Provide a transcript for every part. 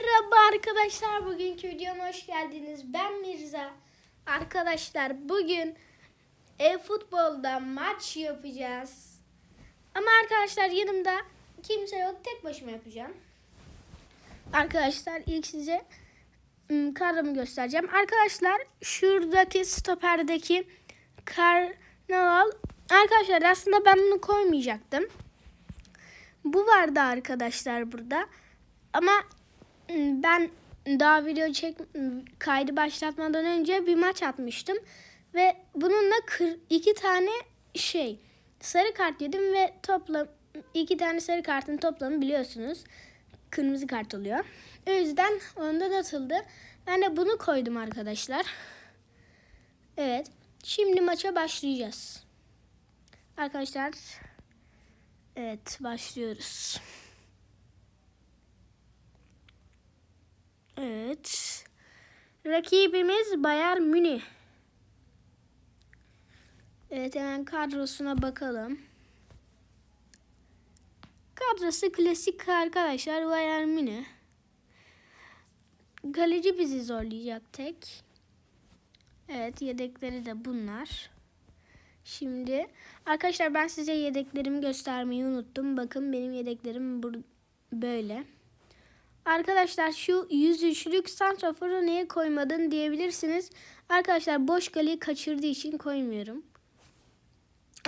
Merhaba arkadaşlar. Bugünkü videoma hoş geldiniz. Ben Mirza. Arkadaşlar bugün e-futbolda maç yapacağız. Ama arkadaşlar yanımda kimse yok. Tek başıma yapacağım. Arkadaşlar ilk size ım, kadromu göstereceğim. Arkadaşlar şuradaki stoperdeki karnaval Arkadaşlar aslında ben bunu koymayacaktım. Bu vardı arkadaşlar burada. Ama ben daha video çek kaydı başlatmadan önce bir maç atmıştım ve bununla kır, iki tane şey sarı kart yedim ve toplam iki tane sarı kartın toplamı biliyorsunuz kırmızı kart oluyor. O yüzden ondan atıldı. Ben de bunu koydum arkadaşlar. Evet. Şimdi maça başlayacağız. Arkadaşlar evet başlıyoruz. Evet. Rakibimiz Bayern Münih. Evet hemen kadrosuna bakalım. Kadrosu klasik arkadaşlar Bayern Münih. Kaleci bizi zorlayacak tek. Evet yedekleri de bunlar. Şimdi arkadaşlar ben size yedeklerimi göstermeyi unuttum. Bakın benim yedeklerim böyle. Arkadaşlar şu 103'lük santraforu niye koymadın diyebilirsiniz. Arkadaşlar boş kaleyi kaçırdığı için koymuyorum.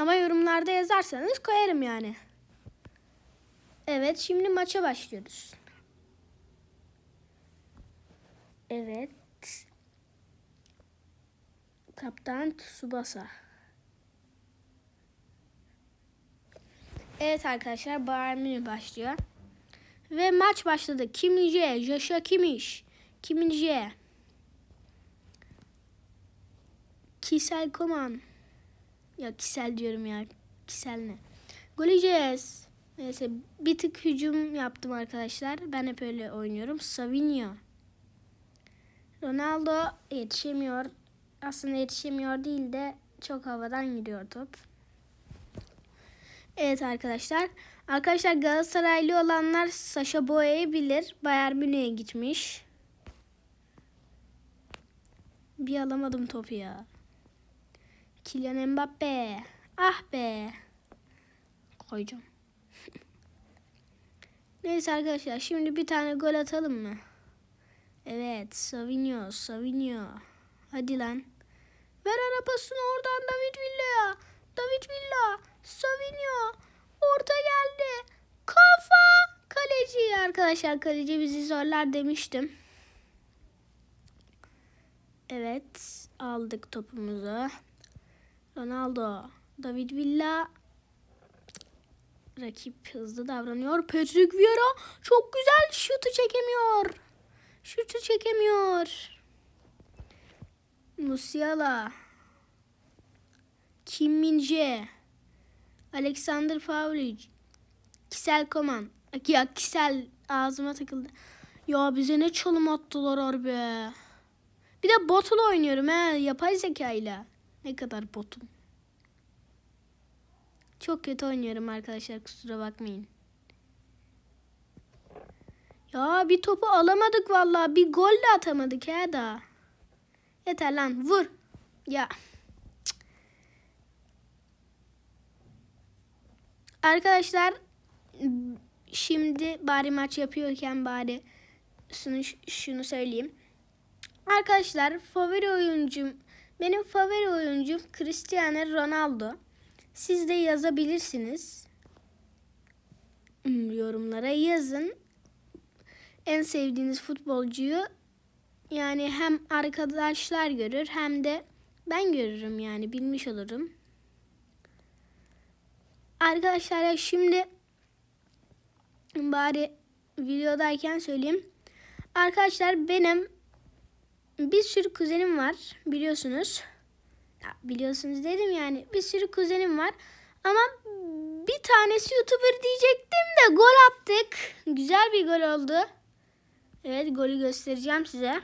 Ama yorumlarda yazarsanız koyarım yani. Evet şimdi maça başlıyoruz. Evet. Kaptan Tsubasa. Evet arkadaşlar Bayern başlıyor. Ve maç başladı. Kim J, Joshua Kimmich, Kim J. Kisel Koman. Ya Kisel diyorum ya. Kisel ne? Gol yiyeceğiz. Neyse bir tık hücum yaptım arkadaşlar. Ben hep öyle oynuyorum. Savinho. Ronaldo yetişemiyor. Aslında yetişemiyor değil de çok havadan gidiyor top. Evet arkadaşlar. Arkadaşlar Galatasaraylı olanlar Sasha Boya'yı bilir. Bayern Münih'e gitmiş. Bir alamadım topu ya. Kylian Mbappe. Ah be. Koyacağım. Neyse arkadaşlar şimdi bir tane gol atalım mı? Evet Savinho, Savinho. Hadi lan. Ver ara pasını oradan David Villa. David Villa. Savinho. Orta geldi. Kafa. Kaleci arkadaşlar kaleci bizi zorlar demiştim. Evet aldık topumuzu. Ronaldo. David Villa. Rakip hızlı davranıyor. Patrick Vieira çok güzel şutu çekemiyor. Şutu çekemiyor. Musiala. Kim Min-jae. Alexander Pavlic. Kisel Koman. Ya Kisel ağzıma takıldı. Ya bize ne çalım attılar harbi. Bir de botla oynuyorum he. Yapay zekayla. Ne kadar botum. Çok kötü oynuyorum arkadaşlar kusura bakmayın. Ya bir topu alamadık vallahi. Bir gol de atamadık ya da. Yeter lan vur. Ya. Arkadaşlar şimdi bari maç yapıyorken bari şunu, şunu söyleyeyim. Arkadaşlar favori oyuncum benim favori oyuncum Cristiano Ronaldo. Siz de yazabilirsiniz. Hmm, Yorumlara yazın. En sevdiğiniz futbolcuyu yani hem arkadaşlar görür hem de ben görürüm yani bilmiş olurum. Arkadaşlar ya şimdi bari videodayken söyleyeyim. Arkadaşlar benim bir sürü kuzenim var biliyorsunuz. Ya biliyorsunuz dedim yani bir sürü kuzenim var. Ama bir tanesi YouTuber diyecektim de gol attık. Güzel bir gol oldu. Evet golü göstereceğim size.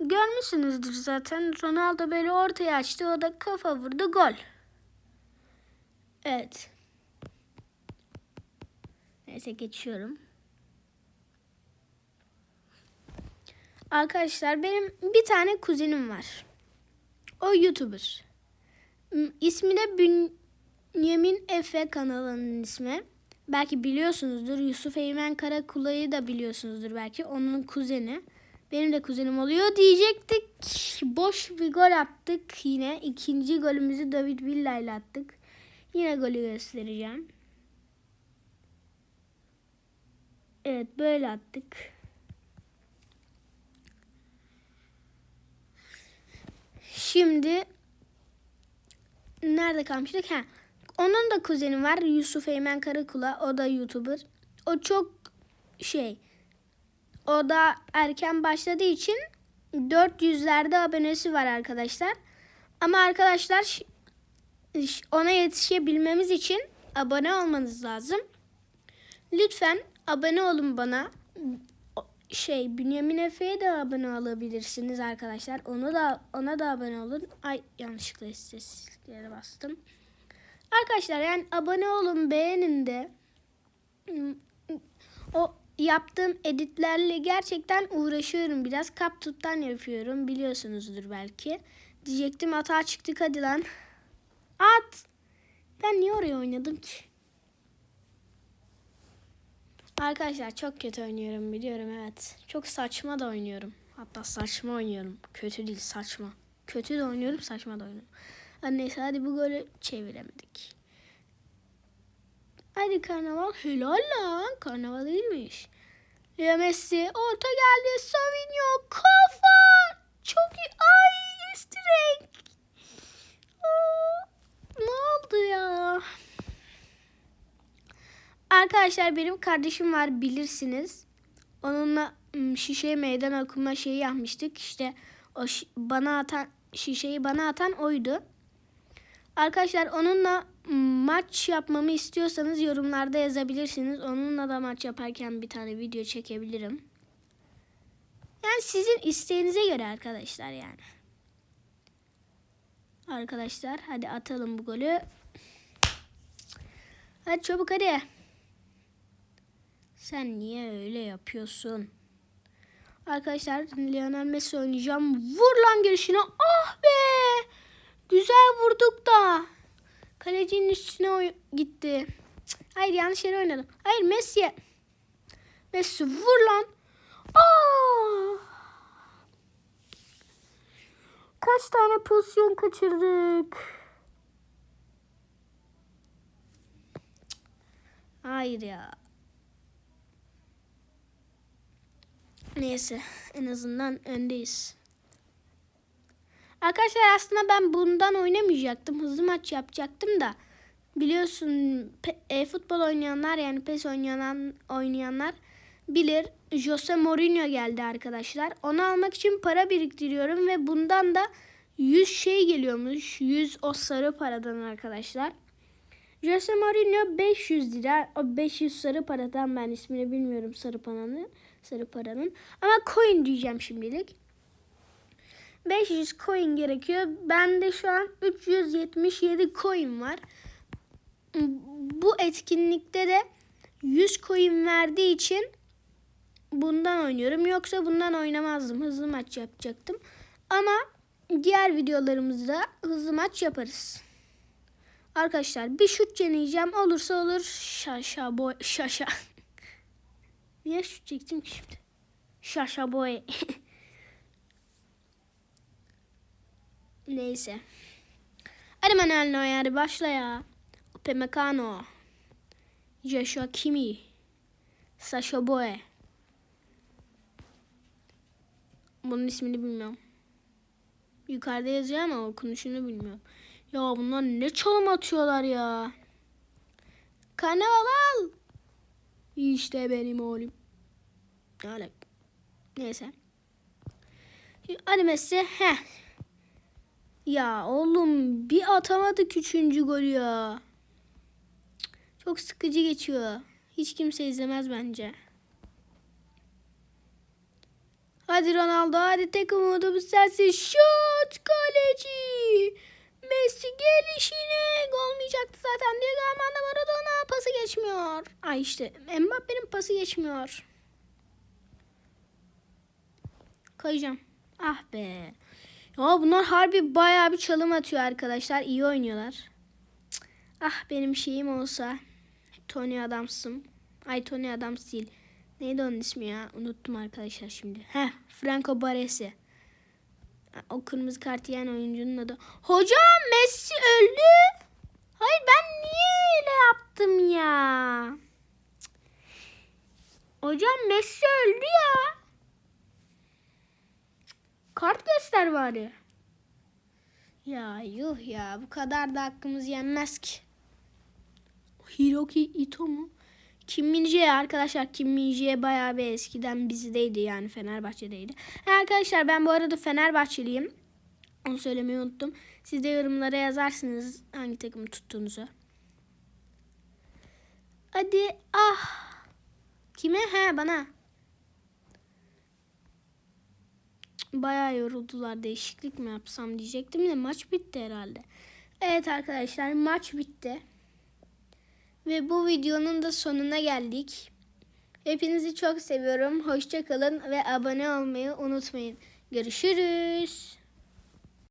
Görmüşsünüzdür zaten. Ronaldo böyle ortaya açtı. O da kafa vurdu. Gol. Evet. Neyse geçiyorum. Arkadaşlar benim bir tane kuzenim var. O YouTuber. M- İsmi de Bünyamin Efe kanalının ismi. Belki biliyorsunuzdur. Yusuf Eymen Karakulay'ı da biliyorsunuzdur belki. Onun kuzeni. Benim de kuzenim oluyor diyecektik. Boş bir gol attık yine. İkinci golümüzü David Villa ile attık. Yine golü göstereceğim. Evet böyle attık. Şimdi nerede kalmıştık? Ha. Onun da kuzeni var Yusuf Eymen Karakula. O da YouTuber. O çok şey. O da erken başladığı için 400'lerde abonesi var arkadaşlar. Ama arkadaşlar ona yetişebilmemiz için abone olmanız lazım. Lütfen abone olun bana. Şey Bünyamin Efe'ye de abone olabilirsiniz arkadaşlar. Onu da ona da abone olun. Ay yanlışlıkla istatistiklere bastım. Arkadaşlar yani abone olun, beğenin de. O yaptığım editlerle gerçekten uğraşıyorum biraz. Kaptuttan yapıyorum biliyorsunuzdur belki. Diyecektim hata çıktık hadi lan. At. Ben niye oraya oynadım ki? Arkadaşlar çok kötü oynuyorum biliyorum evet. Çok saçma da oynuyorum. Hatta saçma oynuyorum. Kötü değil saçma. Kötü de oynuyorum saçma da oynuyorum. Hadi neyse hadi bu golü çeviremedik. Hadi karnaval helal lan. Karnaval değilmiş. Leo Messi orta geldi. Savinho kafa. Çok iyi. Ay üst direk. Aa, Ne oldu ya? Arkadaşlar benim kardeşim var bilirsiniz. Onunla şişe meydan okuma şeyi yapmıştık. İşte o bana atan şişeyi bana atan oydu. Arkadaşlar onunla maç yapmamı istiyorsanız yorumlarda yazabilirsiniz. Onunla da maç yaparken bir tane video çekebilirim. Yani sizin isteğinize göre arkadaşlar yani. Arkadaşlar hadi atalım bu golü. Hadi çabuk hadi. Sen niye öyle yapıyorsun? Arkadaşlar Lionel Messi oynayacağım. Vur lan girişine. Ah be. Güzel vurduk da. Kalecinin üstüne gitti. Hayır yanlış yere oynadım. Hayır Messi. Messi vur lan. Aa! Kaç tane pozisyon kaçırdık? Hayır ya. Neyse en azından öndeyiz. Arkadaşlar aslında ben bundan oynamayacaktım. Hızlı maç yapacaktım da. Biliyorsun e, futbol oynayanlar yani PES oynayan oynayanlar bilir. Jose Mourinho geldi arkadaşlar. Onu almak için para biriktiriyorum ve bundan da 100 şey geliyormuş. 100 o sarı paradan arkadaşlar. Jose Mourinho 500 lira. O 500 sarı paradan ben ismini bilmiyorum sarı paranın. Sarı paranın. Ama coin diyeceğim şimdilik. 500 coin gerekiyor. Bende şu an 377 coin var. Bu etkinlikte de 100 coin verdiği için bundan oynuyorum. Yoksa bundan oynamazdım. Hızlı maç yapacaktım. Ama diğer videolarımızda hızlı maç yaparız. Arkadaşlar bir şut deneyeceğim. Olursa olur. Şaşa boy. Şaşa. Niye şut çektim ki şimdi? Şaşa boy. Neyse. Hadi Manuel Neuer başla ya. Upamecano. Joshua Kimi. Sasha Boy. Bunun ismini bilmiyorum. Yukarıda yazıyor ama okunuşunu bilmiyorum. Ya bunlar ne çalım atıyorlar ya. Karnaval al. İşte benim oğlum. Öyle. Neyse. Hadi Messi. Heh. Ya oğlum bir atamadık üçüncü golü ya. Çok sıkıcı geçiyor. Hiç kimse izlemez bence. Hadi Ronaldo hadi tek umudumuz sensin. Şut kaleci. Messi gelişine olmayacaktı zaten. Diego Armando Maradona pası geçmiyor. Ay işte Mbappe'nin pası geçmiyor. Kayacağım. Ah be. Ya bunlar harbi bayağı bir çalım atıyor arkadaşlar. İyi oynuyorlar. Cık. Ah benim şeyim olsa. Tony Adams'ım. Ay Tony Adams değil. Neydi onun ismi ya? Unuttum arkadaşlar şimdi. Heh Franco Baresi. O kırmızı kart yiyen oyuncunun adı. Hocam Messi öldü. Hayır ben niye öyle yaptım ya? Hocam Messi öldü ya. Kart göster bari. Ya yuh ya bu kadar da hakkımız yenmez ki. Hiroki Ito mu? Kim Min-jae arkadaşlar Kim Min-jae bayağı bir eskiden bizideydi yani Fenerbahçe'deydi. Ha, arkadaşlar ben bu arada Fenerbahçeliyim. Onu söylemeyi unuttum. Siz de yorumlara yazarsınız hangi takımı tuttuğunuzu. Hadi ah. Kime? He bana. Bayağı yoruldular. Değişiklik mi yapsam diyecektim de maç bitti herhalde. Evet arkadaşlar maç bitti. Ve bu videonun da sonuna geldik. Hepinizi çok seviyorum. Hoşçakalın ve abone olmayı unutmayın. Görüşürüz.